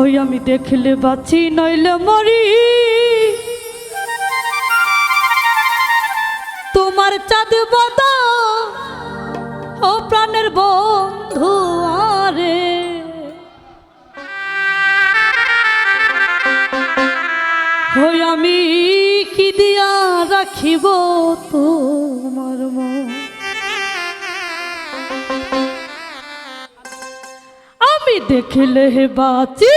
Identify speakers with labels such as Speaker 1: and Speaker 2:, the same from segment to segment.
Speaker 1: ওই আমি দেখলে বাঁচি, নইলে মরি। তোমার চাঁদ বদ ও প্রাণের বন্ধু আরে। হই আমি কি দিয়া রাখিব তোমার মন? আমি দেখলে বাঁচি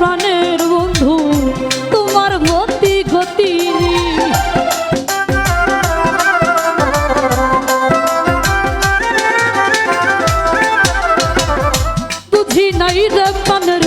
Speaker 1: প্রাণের বন্ধু তোমার গতি গতি বুঝি নাই রে প্রাণের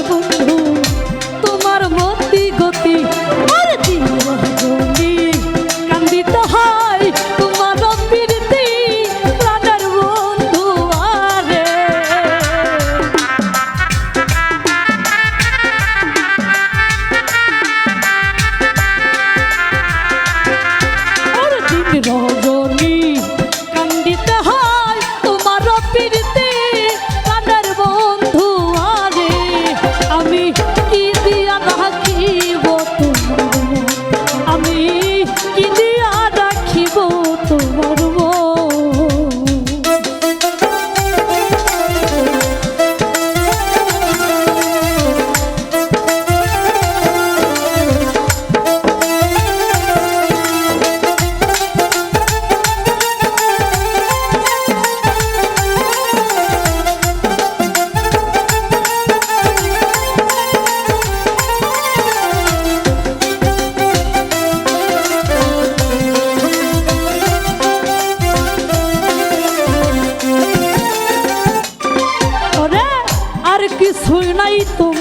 Speaker 1: それないと。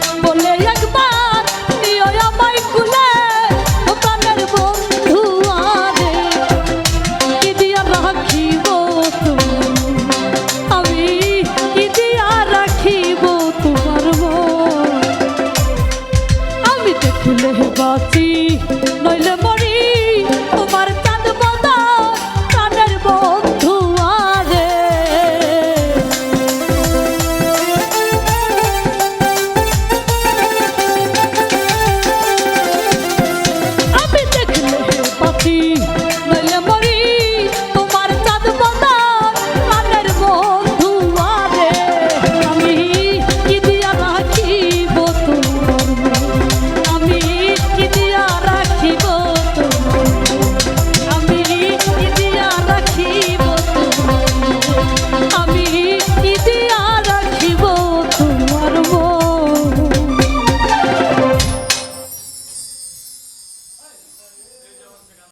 Speaker 1: oh you.